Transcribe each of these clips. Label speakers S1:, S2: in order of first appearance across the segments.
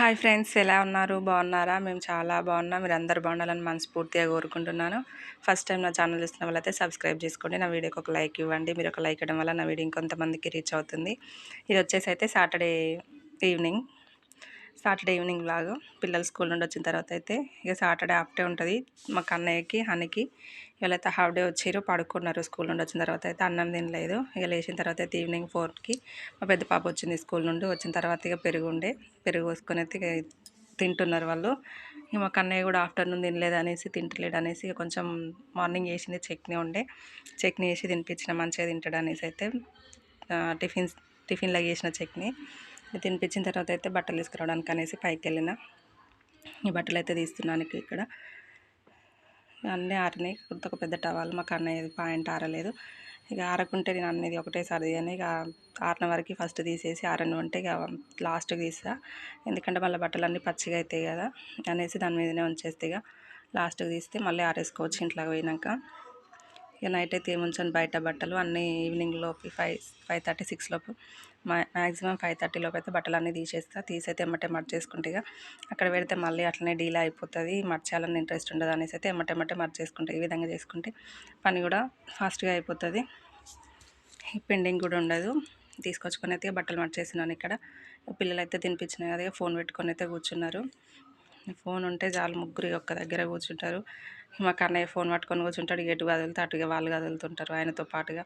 S1: Hi friends ఎలా ఉన్నారు? బాగున్నారా? మేము చాలా బాగున్నాం. మీరు అందరు బాగుండాలని మనస్ఫూర్తిగా కోరుకుంటున్నాను. ఫస్ట్ టైం నా ఛానల్ చూస్తున్న వాళ్ళైతే సబ్స్క్రైబ్ చేసుకోండి. నా వీడియోకి ఒక లైక్ ఇవ్వండి. మీరు ఒక లైక్ ఇవ్వడం వల్ల నా వీడియో ఇంకొంతమందికి రీచ్ అవుతుంది. ఇది వచ్చేసి అయితే సాటర్డే ఈవినింగ్. సాటర్డే ఈవినింగ్ లాగా పిల్లలు స్కూల్ నుండి వచ్చిన తర్వాత అయితే ఇక సాటర్డే హాఫ్ డే ఉంటుంది. మా కన్నయ్యకి హనీకి వీళ్ళైతే హాఫ్ డే వచ్చారు పడుకున్నారు స్కూల్ నుండి వచ్చిన తర్వాత అయితే అన్నం తినలేదు. ఇక లేచిన తర్వాత అయితే ఈవినింగ్ ఫోర్కి మా పెద్ద పాప వచ్చింది స్కూల్ నుండి. వచ్చిన తర్వాత ఇక పెరుగు ఉండే పెరుగు పోసుకొని అయితే తింటున్నారు వాళ్ళు. ఇక మా కన్నయ్య కూడా ఆఫ్టర్నూన్ తినలేదు అనేసి తింటలేడు అనేసి ఇక కొంచెం మార్నింగ్ వేసింది చట్నీ ఉండే. చట్నీ వేసి తినిపించిన మంచిగా తింటాడు అనేసి అయితే టిఫిన్స్ టిఫిన్లో వేసిన చట్నీ. తినిపించిన తర్వాత అయితే బట్టలు తీసుకురావడానికి అనేసి పైకి వెళ్ళిన ఈ బట్టలు అయితే తీస్తున్నాను ఇక్కడ. అన్నీ ఆరినాయి. కొంత ఒక పెద్ద టవాల్. మాకు అన్నయ్యది పాయింట్ ఆరలేదు. ఇక ఆరకుంటే నేను అన్నది ఒకటేసారి తీయని. ఇక ఆరిన వరకు ఫస్ట్ తీసేసి ఆరని ఉంటే ఇక లాస్ట్కి తీస్తా. ఎందుకంటే మళ్ళీ బట్టలన్నీ పచ్చిగా అవుతాయి కదా అనేసి దాని మీదనే ఉంచేస్తే ఇక లాస్ట్కి తీస్తే మళ్ళీ ఆరేసుకోవచ్చు ఇంట్లోకి పోయినాక. ఇక నైట్ అయితే ఏముంచాను బయట బట్టలు అన్నీ ఈవినింగ్లోకి ఫైవ్ ఫైవ్ థర్టీ సిక్స్ లోపు. మ్యాక్సిమం ఫైవ్ థర్టీ లోపు అయితే బట్టలు అన్నీ తీసేస్తా. తీసైతే ఎమ్మటే మర్చేసుకుంటే ఇక అక్కడ పెడితే మళ్ళీ అట్లనే డీలా అయిపోతుంది. మర్చాలని ఇంట్రెస్ట్ ఉండదు అనేసి అయితే ఎమ్మటే ఎమ్మటే మర్చేసుకుంటే ఈ విధంగా చేసుకుంటే పని కూడా ఫాస్ట్గా అయిపోతుంది. పెండింగ్ కూడా ఉండదు. తీసుకొచ్చుకొని అయితే బట్టలు మర్చేసినాను ఇక్కడ. పిల్లలు అయితే తినిపించినాయి కదా ఫోన్ పెట్టుకొని అయితే కూర్చున్నారు. ఫోన్ ఉంటే చాలు ముగ్గురు ఒక్క దగ్గర కూర్చుంటారు. మా కన్నయ్య ఫోన్ పట్టుకొని కూర్చుంటాడు. ఎటు కదులుతా? అటుగా వాళ్ళు కదులుతుంటారు ఆయనతో పాటుగా.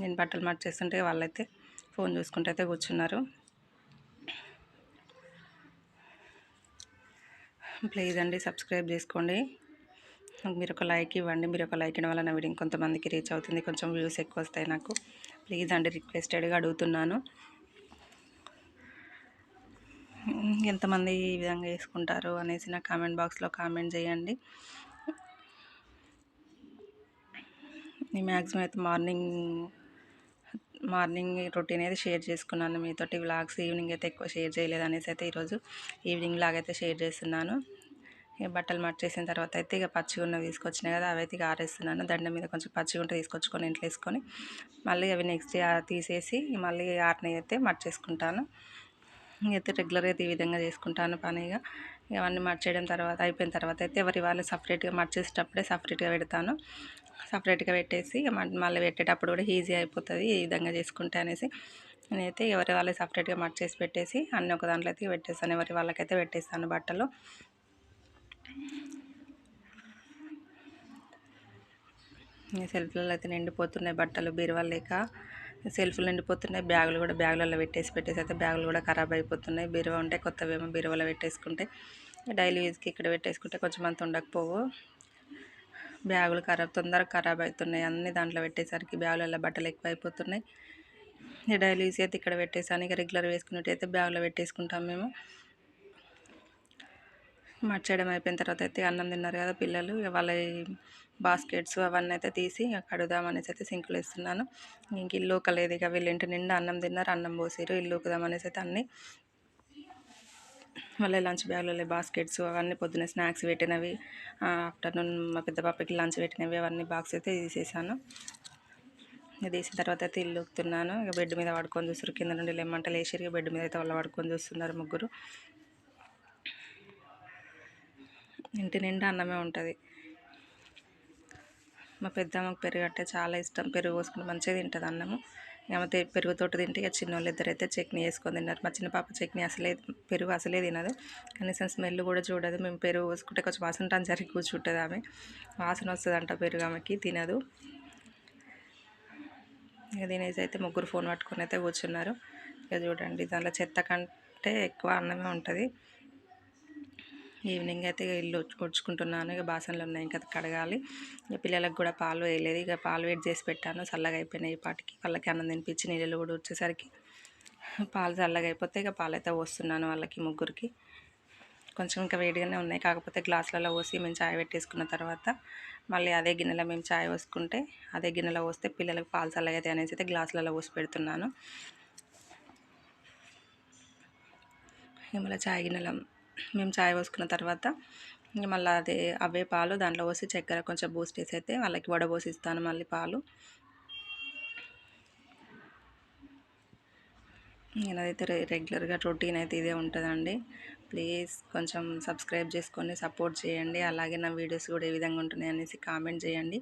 S1: నేను బట్టలు మర్చేస్తుంటే వాళ్ళైతే ఫోన్ చూసుకుంటూ అయితే కూర్చున్నారు. ప్లీజ్ అండి సబ్స్క్రైబ్ చేసుకోండి. మీరు ఒక లైక్ ఇవ్వండి. మీరు ఒక లైక్ ఇవ్వడం వల్ల నా వీడియో ఇంకొంతమందికి రీచ్ అవుతుంది. కొంచెం వ్యూస్ ఎక్కువ వస్తాయి నాకు. ప్లీజ్ అండి రిక్వెస్టెడ్గా అడుగుతున్నాను. ఎంతమంది ఈ విధంగా వేసుకుంటారు అనేసి నా కామెంట్ బాక్స్లో కామెంట్ చేయండి. నేను మ్యాక్సిమం అయితే మార్నింగ్ మార్నింగ్ రొటీన్ అయితే షేర్ చేసుకున్నాను. మీతోటి వ్లాగ్స్ ఈవినింగ్ అయితే ఎక్కువ షేర్ చేయలేదు అనేసి అయితే ఈరోజు ఈవినింగ్ లాగ్ అయితే షేర్ చేస్తున్నాను. ఇక బట్టలు మర్చేసిన తర్వాత అయితే ఇక పచ్చిగా తీసుకొచ్చినాయి కదా అవి అయితే ఇక ఆరేస్తున్నాను. దండ మీద కొంచెం పచ్చిగా ఉంటే తీసుకొచ్చుకొని ఇంట్లో వేసుకొని మళ్ళీ అవి నెక్స్ట్ తీసేసి మళ్ళీ ఆరినవి అయితే మర్చేసుకుంటాను. అయితే రెగ్యులర్గా అయితే ఈ విధంగా చేసుకుంటాను పనిగా. ఇవన్నీ మర్చేయడం తర్వాత అయిపోయిన తర్వాత అయితే ఎవరి వాళ్ళు సపరేట్గా మర్చేసేటప్పుడే సపరేట్గా పెడతాను. సపరేట్గా పెట్టేసి మళ్ళీ పెట్టేటప్పుడు కూడా ఈజీ అయిపోతుంది ఈ విధంగా చేసుకుంటే అనేసి. నేనైతే ఎవరి వాళ్ళు సపరేట్గా మర్చేసి పెట్టేసి అన్ని ఒక దాంట్లో అయితే పెట్టేస్తాను. ఎవరి వాళ్ళకైతే పెట్టేస్తాను బట్టలు. సెల్ఫ్లలో అయితే నిండిపోతున్నాయి బట్టలు బీరువా లేక. సెల్ఫ్లు నిండిపోతున్నాయి. బ్యాగులు కూడా బ్యాగులలో పెట్టేసి పెట్టేసి అయితే బ్యాగులు కూడా ఖరాబ్ అయిపోతున్నాయి. బీరువా ఉంటే కొత్తవేమో బీరువాలో పెట్టేసుకుంటే డైలీ యూజ్కి ఇక్కడ పెట్టేసుకుంటే కొంచెం అంత ఉండకపోవు. బ్యాగులు ఖరాబ్ తొందరగా ఖరాబ్ అవుతున్నాయి. అన్ని దాంట్లో పెట్టేసరికి బ్యాగులలో బట్టలు ఎక్కువ అయిపోతున్నాయి డైలీ యూజ్ అయితే ఇక్కడ పెట్టేసాను. ఇక రెగ్యులర్ వేసుకున్నట్టయితే బ్యాగులో పెట్టేసుకుంటాం మేము. మర్చేయడం అయిపోయిన తర్వాత అయితే అన్నం తిన్నారు కదా పిల్లలు వాళ్ళ బాస్కెట్స్ అవన్నీ అయితే తీసి కడుదామనేసి అయితే సింకులు వేస్తున్నాను. ఇంక ఇల్లు కలేదు ఇక వీళ్ళు ఇంటి నిండా అన్నం తిన్నారు అన్నం పోసారు ఇల్లు ukuదామనేసి అయితే అన్నీ వాళ్ళ లంచ్ బ్యాగ్లలో బాస్కెట్స్ అవన్నీ పొద్దున్న స్నాక్స్ పెట్టినవి ఆఫ్టర్నూన్ మా పెద్ద పాపకి లంచ్ పెట్టినవి అవన్నీ బాక్స్ అయితే తీసేసాను. తీసిన తర్వాత అయితే ఇల్లు ఉక్కుతున్నాను ఇక బెడ్ మీద పడుకొని చూస్తారు కింద నుండి లెమ్మంట లేచి బెడ్ మీద అయితే వాళ్ళు పడుకొని చూస్తున్నారు ముగ్గురు. ఇంటి నిండా అన్నమే ఉంటుంది. మా పెద్దమ్మకి పెరుగు అంటే చాలా ఇష్టం. పెరుగు పోసుకుంటే మంచిగా తింటుంది అన్నము. ఏమైతే పెరుగుతోటి తింటే ఇక చిన్నోళ్ళు ఇద్దరైతే చట్నీ వేసుకొని తిన్నారు. మా చిన్న పాప చట్నీ అసలే పెరుగు అసలే తినదు. కనీసం స్మెల్ కూడా చూడదు. మేము పెరుగు పోసుకుంటే కొంచెం వాసన టన్ జరిగి కూర్చుంటుంది ఆమె. వాసన వస్తుందంట పెరుగు ఆమెకి తినదు. ఇక తినేసి అయితే ముగ్గురు ఫోన్ పట్టుకొని అయితే కూర్చున్నారు. ఇక చూడండి దాంట్లో చెత్త కంటే ఎక్కువ అన్నమే ఉంటుంది. ఈవినింగ్ అయితే ఇల్లు ఉడ్చుకుంటున్నాను. ఇక బాసనలు ఉన్నాయి. ఇంకా కడగాలి. ఇక పిల్లలకు కూడా పాలు వేయలేదు. ఇక పాలు వేడి చేసి పెట్టాను. చల్లగా అయిపోయినాయి పాటికి. వాళ్ళకి అన్నం తినిపించి నీళ్ళు కూడా వచ్చేసరికి పాలు చల్లగా అయిపోతే ఇక పాలు అయితే పోస్తున్నాను వాళ్ళకి ముగ్గురికి. కొంచెం ఇంకా వేడిగానే ఉన్నాయి. కాకపోతే గ్లాసులలో పోసి మేము చాయ్ పెట్టేసుకున్న తర్వాత మళ్ళీ అదే గిన్నెలో మేము చాయ్ పోసుకుంటే అదే గిన్నెలో పోస్తే పిల్లలకు పాలు చల్లగా అయితే అనేసి అయితే గ్లాసులలో పోసి పెడుతున్నాను. మళ్ళీ చాయ్ గిన్నెలో మేము చాయ్ పోసుకున్న తర్వాత మళ్ళీ అదే అవే పాలు దాంట్లో పోసి చక్కెర కొంచెం బూస్ట్ వేసి అయితే వాళ్ళకి వడబోసి ఇస్తాను మళ్ళీ పాలు. నేనైతే రె రెగ్యులర్గా రొటీన్ అయితే ఇదే ఉంటుందండి. ప్లీజ్ కొంచెం సబ్స్క్రైబ్ చేసుకొని సపోర్ట్ చేయండి. అలాగే నా వీడియోస్ కూడా ఏ విధంగా ఉంటున్నాయి అనేసి కామెంట్ చేయండి.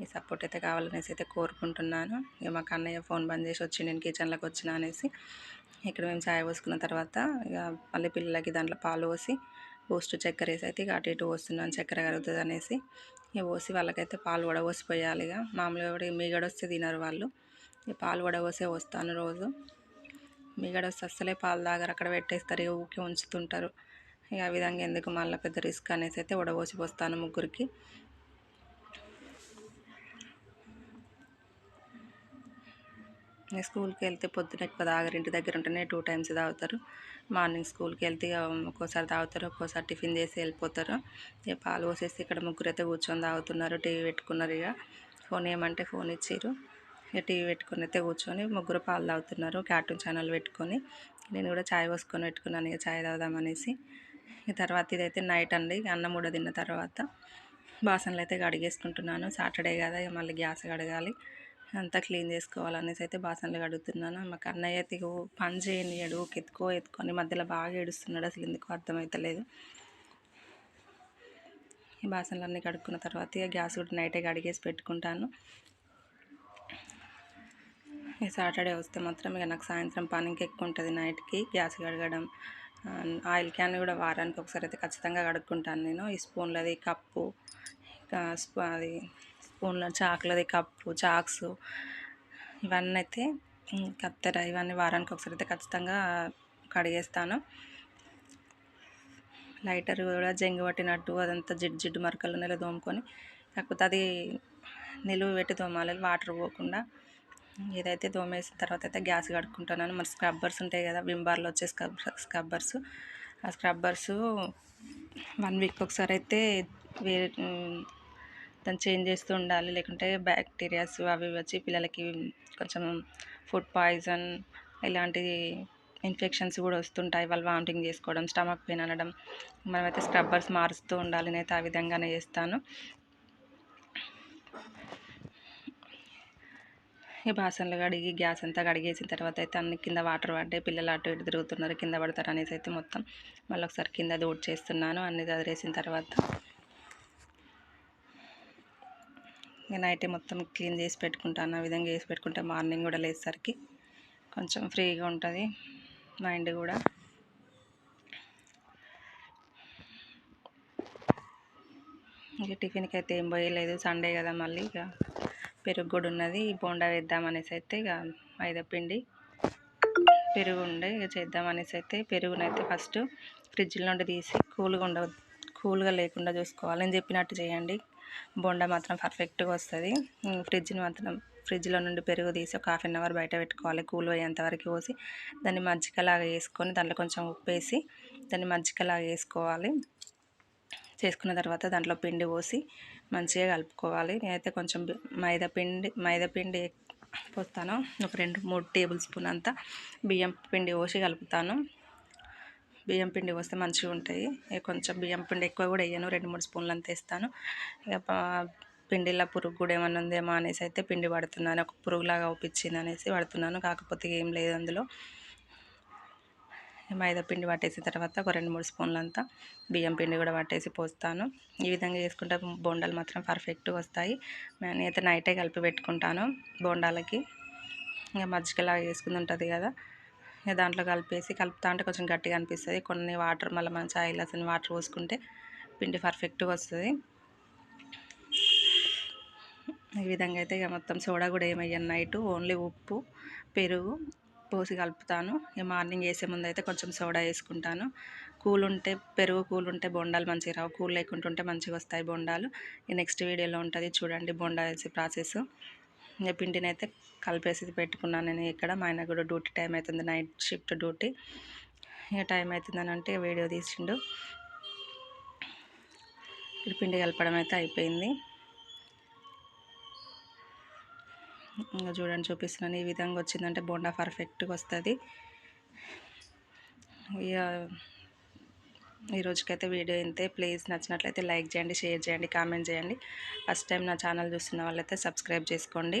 S1: మీ సపోర్ట్ అయితే కావాలనేసి అయితే కోరుకుంటున్నాను. ఇక మా కన్నయ్య ఫోన్ బంద్ చేసి వచ్చి నేను కిచెన్లోకి వచ్చిన అనేసి ఇక్కడ మేము చాయ్ పోసుకున్న తర్వాత ఇక మళ్ళీ పిల్లలకి దాంట్లో పాలు పోసి పోస్ట్ చక్కెర వేసి అయితే ఇక అటు ఇటు పోస్తున్నాను చక్కెర కలుగుతుంది అనేసి. ఇక పోసి వాళ్ళకైతే పాలు కూడా పోసిపోయాలి ఇక. మామూలుగా కూడా మీగడ వస్తే తినరు వాళ్ళు. ఇక పాలు కూడా పోసే వస్తాను రోజు. మీగడ వస్తే అస్సలే పాలు తాగరు అక్కడ పెట్టేస్తారు ఇక ఊకే ఉంచుతుంటారు. ఇక ఆ విధంగా ఎందుకు మళ్ళీ పెద్ద రిస్క్ అనేసి అయితే ఉడబోసి పోస్తాను ముగ్గురికి. స్కూల్కి వెళ్తే పొద్దున ఎక్కువ తాగరు. ఇంటి దగ్గర ఉంటేనే టూ టైమ్స్ తాగుతారు. మార్నింగ్ స్కూల్కి వెళ్తే ఇక ఒక్కోసారి తాగుతారు ఒక్కోసారి టిఫిన్ చేసి వెళ్ళిపోతారు. ఇక పాలు పోసేసి ఇక్కడ ముగ్గురు అయితే కూర్చొని తాగుతున్నారు టీవీ పెట్టుకున్నారు ఇక. ఫోన్ ఏమంటే ఫోన్ ఇచ్చారు ఇక టీవీ పెట్టుకుని అయితే కూర్చొని ముగ్గురు పాలు తాగుతున్నారు కార్టూన్ ఛానల్ పెట్టుకొని. నేను కూడా చాయ్ పోసుకొని పెట్టుకున్నాను ఇక చాయ్ తాగుదామనేసి ఇక తర్వాత ఇదైతే నైట్ అండి అన్నం కూడా తిన్న తర్వాత. బాసనలు అయితే కడిగేసుకుంటున్నాను. సాటర్డే కదా ఇక మళ్ళీ గ్యాస్ కడగాలి. అంతా క్లీన్ చేసుకోవాలనేసి అయితే బాసనలు కడుగుతున్నాను. మాకు అన్నయ్య అయితే పని చేయనియడు ఎత్తుకో ఎత్తుకొని మధ్యలో బాగా ఏడుస్తున్నాడు అసలు ఎందుకు అర్థమవుతలేదు ఈ బాసనలన్నీ కడుక్కున్న తర్వాత ఇక గ్యాస్ కూడా నైటే కడిగేసి పెట్టుకుంటాను. ఈ సాటర్డే వస్తే మాత్రం ఇక నాకు సాయంత్రం పని ఇంకా ఎక్కువ ఉంటుంది నైట్కి గ్యాస్ కడగడం. ఆయిల్ క్యాన్ కూడా వారానికి ఒకసారి అయితే ఖచ్చితంగా కడుక్కుంటాను నేను. ఈ స్పూన్లది కప్పు ఇంకా అది స్పూన్ల చాకులది కప్పు చాక్స్ ఇవన్నీ అయితే కత్తెర ఇవన్నీ వారానికి ఒకసారి అయితే ఖచ్చితంగా కడిగేస్తాను. లైటర్ కూడా జంగి పట్టినట్టు అదంతా జిడ్డు జిడ్డు మరకలు నెల తోముకొని కాకపోతే అది నిలువ పెట్టి తోమాలి వాటర్ పోకుండా. ఏదైతే తోమేసిన తర్వాత అయితే గ్యాస్ కడుక్కుంటున్నాను మరి స్క్రబ్బర్స్ ఉంటాయి కదా వింబార్లో వచ్చే స్క్రబ్ స్క్రబ్బర్స్. ఆ స్క్రబ్బర్స్ వన్ వీక్ ఒకసారి అయితే వేరే దాన్ని చేంజ్ చేస్తూ ఉండాలి. లేకుంటే బ్యాక్టీరియాస్ అవి వచ్చి పిల్లలకి కొంచెం ఫుడ్ పాయిజన్ ఇలాంటి ఇన్ఫెక్షన్స్ కూడా వస్తుంటాయి. వాళ్ళు వామిటింగ్ చేసుకోవడం స్టమక్ పెయిన్ అనడం మనమైతే స్క్రబ్బర్స్ మారుస్తూ ఉండాలి. నేనైతే ఆ విధంగానే చేస్తాను. ఈ బాసనలు కడిగి గ్యాస్ అంతా కడిగేసిన తర్వాత అయితే అన్ని కింద వాటర్ పడ్డాయి పిల్లలు అటు ఇటు తిరుగుతున్నారు. కింద పడతారు అనేసి అయితే మొత్తం మళ్ళీ ఒకసారి కింద దూడ్ చేస్తున్నాను. అన్ని చదివేసిన తర్వాత ఇక నైట్ మొత్తం క్లీన్ చేసి పెట్టుకుంటాను. ఆ విధంగా చేసి పెట్టుకుంటే మార్నింగ్ కూడా లేచేసరికి కొంచెం ఫ్రీగా ఉంటుంది. మైండ్ కూడా. ఇక టిఫిన్కి అయితే ఏం పోయలేదు. సండే కదా మళ్ళీ ఇక పెరుగు కూడా ఉన్నది. బోండా వేద్దామనేసి అయితే ఇక మైదా పిండి పెరుగు ఉండే ఇక చేద్దామనేసి అయితే పెరుగునైతే ఫస్ట్ ఫ్రిడ్జ్లో నుండి తీసి కూల్గా ఉండ కూల్గా లేకుండా చూసుకోవాలి. నేను చెప్పినట్టు చేయండి. బొండ మాత్రం పర్ఫెక్ట్గా వస్తుంది. ఫ్రిడ్జ్ని మాత్రం ఫ్రిడ్జ్లో నుండి పెరుగు తీసి ఒక హాఫ్ అన్ అవర్ బయట పెట్టుకోవాలి. కూల్ అయ్యేంత వరకు పోసి దాన్ని మజ్జిగలాగా వేసుకొని దాంట్లో కొంచెం ఉప్పు వేసి దాన్ని మజ్జిగలాగా వేసుకోవాలి. చేసుకున్న తర్వాత దాంట్లో పిండి పోసి మంచిగా కలుపుకోవాలి. నేనైతే కొంచెం మైదా పిండి మైదా పిండి పోస్తాను. ఒక రెండు మూడు టేబుల్ స్పూన్ అంతా బియ్యం పిండి పోసి కలుపుతాను. బియ్యం పిండి వస్తే మంచిగా ఉంటాయి. ఇక కొంచెం బియ్యం పిండి ఎక్కువ కూడా వేయను. రెండు మూడు స్పూన్లు అంత వేస్తాను. ఇక ప- పిండిలో పురుగు కూడా ఏమన్నా ఉందేమో అనేసి అయితే పిండి పడుతున్నాను. ఒక పురుగులాగా అవుపించింది అనేసి పడుతున్నాను. కాకపోతే ఏం లేదు అందులో. మైదా పిండి పట్టేసిన తర్వాత ఒక రెండు మూడు స్పూన్లు అంతా బియ్యం పిండి కూడా పట్టేసి పోస్తాను. ఈ విధంగా చేసుకుంటే బోండాలు మాత్రం పర్ఫెక్ట్గా వస్తాయి. నేనైతే నైటే కలిపి పెట్టుకుంటాను బోండాలకి. ఇంకా మజ్జిగలాగా వేసుకుని ఉంటుంది కదా. దాంట్లో కలిపేసి కలుపుతా అంటే కొంచెం గట్టిగా అనిపిస్తుంది. కొన్ని వాటర్ మళ్ళీ మనం చాయ్ లసన్ వాటర్ పోసుకుంటే పిండి పర్ఫెక్ట్గా వస్తుంది. ఈ విధంగా అయితే ఇక మొత్తం సోడా కూడా ఏమయ్యాను. నైట్ ఓన్లీ ఉప్పు పెరుగు పోసి కలుపుతాను. ఇక మార్నింగ్ వేసే ముందు అయితే కొంచెం సోడా వేసుకుంటాను. కూల్ ఉంటే పెరుగు కూల్ ఉంటే బొండాలు మంచిగా రావు. కూల్ లేకుండా ఉంటే మంచిగా వస్తాయి బొండాలు. ఈ నెక్స్ట్ వీడియోలో ఉంటుంది చూడండి బొండా వేసే ప్రాసెస్. ఇక పిండిని అయితే కలిపేసి పెట్టుకున్నాను నేను ఇక్కడ. మా ఆయన కూడా డ్యూటీ టైం అవుతుంది నైట్ షిఫ్ట్ డ్యూటీ. ఇక టైం అవుతుందని అంటే వీడియో తీసిండు. ఇక్కడ పిండి కలపడం అయితే అయిపోయింది. ఇంకా చూడండి చూపిస్తున్నాను. ఈ విధంగా వచ్చిందంటే బోండా పర్ఫెక్ట్గా వస్తుంది. ఇక ఈ రోజుకైతే వీడియో ఇంతే. ప్లీజ్ నచ్చినట్లయితే లైక్ చేయండి షేర్ చేయండి కామెంట్ చేయండి. ఫస్ట్ టైం నా ఛానల్ చూస్తున్న వాళ్ళైతే సబ్స్క్రైబ్ చేసుకోండి.